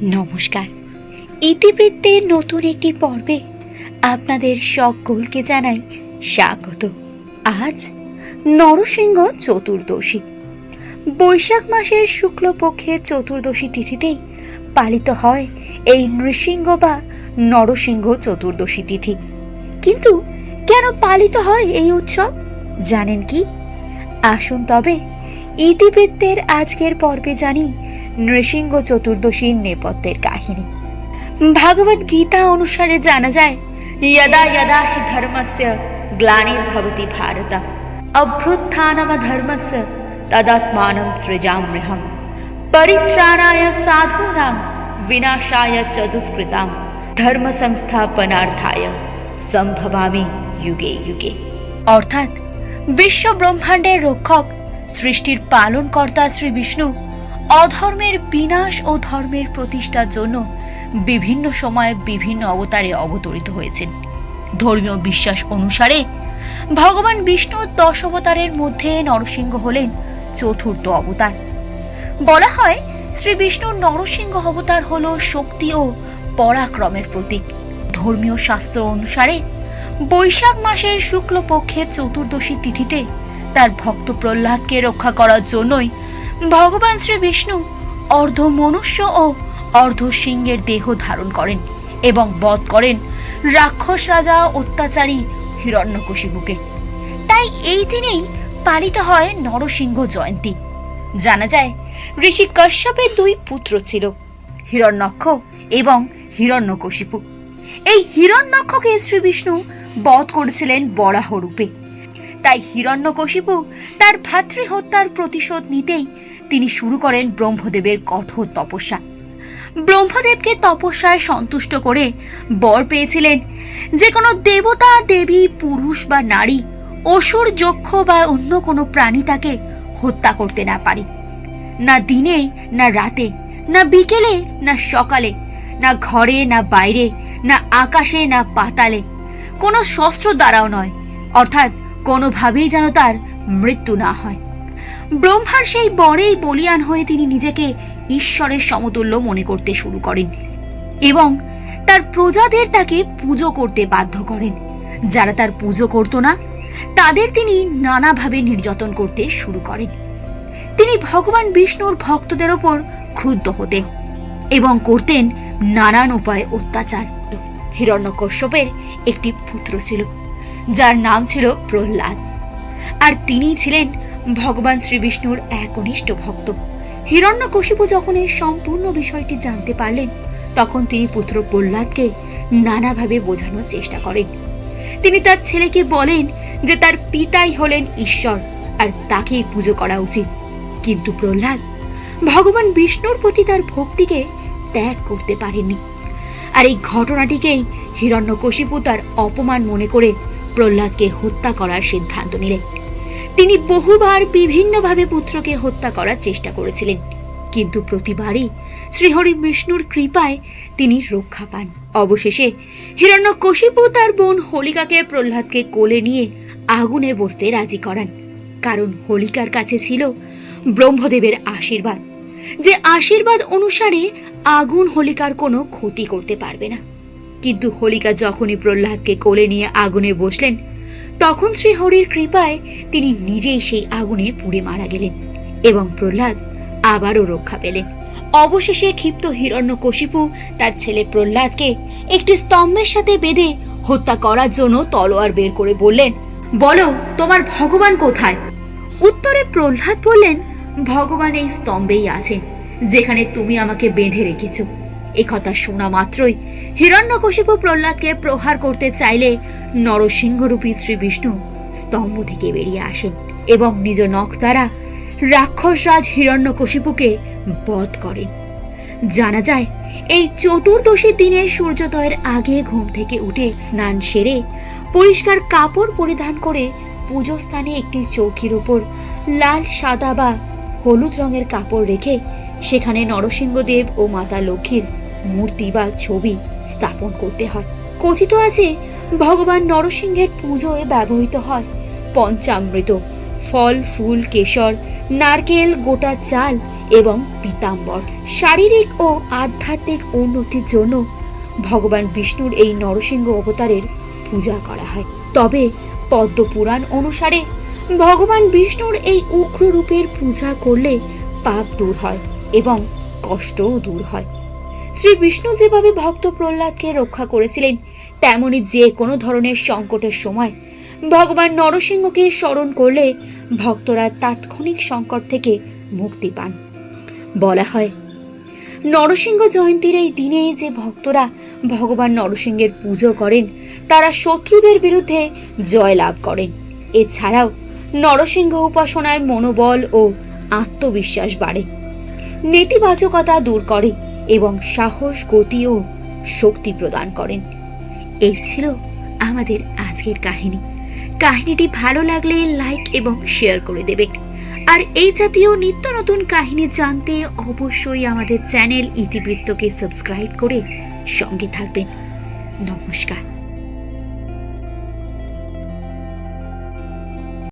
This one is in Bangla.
নমস্কার। ইতিবৃত্তের নতুন একটি পর্বে আপনাদের সকলকে জানাই স্বাগত। আজ নরসিংহ চতুর্দশী। বৈশাখ মাসের শুক্লপক্ষের চতুর্দশী তিথিতেই পালিত হয় এই নৃসিংহ বা নরসিংহ চতুর্দশী তিথি। কিন্তু কেন পালিত হয় এই উৎসব, জানেন কি? আসুন তবে ইতিবৃত্তের আজকের পর্বে জানি নৃসিংহ চতুর্দশীর নেপথ্যের কাহিনী। ভাগবত গীতা অনুসারে জানা যায়, ইয়দা ইয়দা হি ধর্মস্য গ্লানির ভবতি ভারত। অভ্যুত্থানম ধর্মস্য তদাত্মানম সৃজাম্যহম। পরিত্রাণায় সাধূনাং বিনাশায় চ দুষ্কৃতাম। ধর্ম সংস্থাপনার্থায় সম্ভবামি যুগে যুগে। অর্থাৎ বিশ্ব ব্রহ্মাণ্ডের রক্ষক, সৃষ্টির পালনকর্তা শ্রী বিষ্ণু অধর্মের বিনাশ ও ধর্মের প্রতিষ্ঠার জন্য বিভিন্ন সময়ে বিভিন্ন অবতারে অবতরিত হয়েছেন। ধর্মীয় বিশ্বাস অনুসারে ভগবান বিষ্ণুর দশ অবতারের মধ্যে নরসিংহ হলেন চতুর্থ অবতার। বলা হয় শ্রী বিষ্ণুর নরসিংহ অবতার হল শক্তি ও পরাক্রমের প্রতীক। ধর্মীয় শাস্ত্র অনুসারে বৈশাখ মাসের শুক্লপক্ষের চতুর্দশী তিথিতে তার ভক্ত প্রহ্লাদকে রক্ষা করার জন্যই ভগবান শ্রী বিষ্ণু অর্ধ মনুষ্য ও অর্ধ সিংহের দেহ ধারণ করেন এবং বধ করেন রাক্ষস রাজা অত্যাচারী হিরণ্যকশিপুকে তাই এই দিনেই পালিত হয় নরসিংহ জয়ন্তী। জানা যায়, ঋষি কশ্যপের দুই পুত্র ছিল, হিরণ্যক্ষ এবং হিরণ্যকশিপু এই হিরণ্যক্ষকে শ্রীবিষ্ণু বধ করেছিলেন বরাহ রূপে। তাই হিরণ্যকশিপু তার ভাতৃ হত্যার প্রতিশোধ নিতেই তিনি শুরু করেন ব্রহ্মদেবের কঠোর তপস্যা। ব্রহ্মদেবকে তপস্যায় সন্তুষ্ট করে বর পেয়েছিলেন যে কোনো দেবতা, দেবী, পুরুষ বা নারী, অসুর, যক্ষ বা অন্য কোনো প্রাণী তাকে হত্যা করতে না পারে। না দিনে, না রাতে, না বিকেলে, না সকালে, না ঘরে, না বাইরে, না আকাশে, না পাতালে। কোনো শস্ত্র দ্বারাও নয়, অর্থাৎ কোনোভাবেই যেন তার মৃত্যু না হয়। ব্রহ্মার সেই বরেই বলিয়ান হয়ে তিনি নিজেকে ঈশ্বরের সমতুল্য মনে করতে শুরু করেন এবং তার প্রজাদের তাকে পুজো করতে বাধ্য করেন। যারা তার পুজো করত না, তাদের তিনি নানাভাবে নির্যাতন করতে শুরু করেন। তিনি ভগবান বিষ্ণুর ভক্তদের ওপর ক্রুদ্ধ হতেন এবং করতেন নানান উপায়ে অত্যাচার। হিরণ্যকশ্যপের একটি পুত্র ছিল। যার নাম ছিল প্রহ্লাদ। আর তিনিই ছিলেন ভগবান শ্রীবিষ্ণুর একনিষ্ঠ ভক্ত। হিরণ্যকশিপু যখন এই সম্পূর্ণ বিষয়টি জানতে পারলেন, তখন তিনি পুত্র প্রহ্লাদকে নানাভাবে বোঝানোর চেষ্টা করেন। তিনি তার ছেলেকে বলেন যে তার পিতাই হলেন ঈশ্বর, আর তাকেই পুজো করা উচিত। কিন্তু প্রহ্লাদ ভগবান বিষ্ণুর প্রতি তার ভক্তিকে ত্যাগ করতে পারেননি। আর এই ঘটনাটিকেই হিরণ্যকশিপু তার অপমান মনে করে প্রহ্লাদকে হত্যা করার সিদ্ধান্ত নিলেন। তিনি বহুবার বিভিন্নভাবে পুত্রকে হত্যা করার চেষ্টা করেছিলেন, কিন্তু প্রতিবারই শ্রীহরি বিষ্ণুর কৃপায় তিনি রক্ষা পান। অবশেষে হিরণ্যকশিপু তার বোন হোলিকাকে প্রহ্লাদকে কোলে নিয়ে আগুনে বসতে রাজি করান, কারণ হোলিকার কাছে ছিল ব্রহ্মদেবের আশীর্বাদ। যে আশীর্বাদ অনুসারে আগুন হোলিকার কোনো ক্ষতি করতে পারবে না। কিন্তু হোলিকা যখনই প্রহ্লাদকে কোলে নিয়ে আগুনে বসলেন, তখন শ্রীহরির কৃপায় তিনি নিজেই সেই আগুনে পুড়ে মারা গেলেন এবং প্রহ্লাদ আবারও রক্ষা পেলেন। অবশেষে ক্ষিপ্ত হিরণ্যকশিপু তার ছেলে প্রহ্লাদকে একটি স্তম্ভের সাথে বেঁধে হত্যা করার জন্য তলোয়ার বের করে বললেন, বলো, তোমার ভগবান কোথায়? উত্তরে প্রহ্লাদ বললেন, ভগবান এই স্তম্ভেই আছেন, যেখানে তুমি আমাকে বেঁধে রেখেছ। এ কথা শোনা মাত্রই হিরণ্যকশিপু প্রহ্লাদকে প্রহার করতে চাইলে নরসিংহরূপী শ্রী বিষ্ণু স্তম্ভ থেকে বেরিয়ে আসেন এবং নিজ নখ দ্বারা রাক্ষসরাজ হিরণ্যকশিপুকে বধ করেন। জানা যায়, এই চতুর্দশী দিনে সূর্যোদয়ের আগে ঘুম থেকে উঠে স্নান সেরে পরিষ্কার কাপড় পরিধান করে পুজো স্থানে একটি চৌকির উপর লাল, সাদা বা হলুদ রঙের কাপড় রেখে সেখানে নরসিংহদেব ও মাতা লক্ষ্মীর মূর্তি বা ছবি স্থাপন করতে হয়। কথিত আছে, ভগবান নরসিংহের পুজোয় ব্যবহৃত হয় পঞ্চামৃত, ফল, ফুল, কেশর, নারকেল, গোটা চাল এবং পীতাম্বর। শারীরিক ও আধ্যাত্মিক উন্নতির জন্য ভগবান বিষ্ণুর এই নরসিংহ অবতারের পূজা করা হয়। তবে পদ্মপুরাণ অনুসারে ভগবান বিষ্ণুর এই উগ্র রূপের পূজা করলে পাপ দূর হয় এবং কষ্টও দূর হয়। শ্রী বিষ্ণু যেভাবে ভক্ত প্রহ্লাদকে রক্ষা করেছিলেন, তেমনি যে কোনো ধরনের সংকটের সময় ভগবান নরসিংহকে স্মরণ করলে ভক্তরা তাৎক্ষণিক সংকট থেকে মুক্তি পান। বলা হয়, নরসিংহ জয়ন্তীর এই দিনে যে ভক্তরা ভগবান নরসিংহের পুজো করেন, তারা শত্রুদের বিরুদ্ধে জয় লাভ করেন। এছাড়াও নরসিংহ উপাসনায় মনোবল ও আত্মবিশ্বাস বাড়ে। নেতিবাচকতা দূর করে। এবং সাহস গতি ও শক্তি প্রদান করেন। এই ছিল আমাদের আজকের কাহিনী। কাহিনীটি ভালো লাগলে লাইক এবং শেয়ার করে দেবেন আর এই জাতীয় নিত্য নতুন কাহিনী জানতে অবশ্যই আমাদের চ্যানেল ইতিবৃত্তকে সাবস্ক্রাইব করে সঙ্গে থাকবেন। নমস্কার।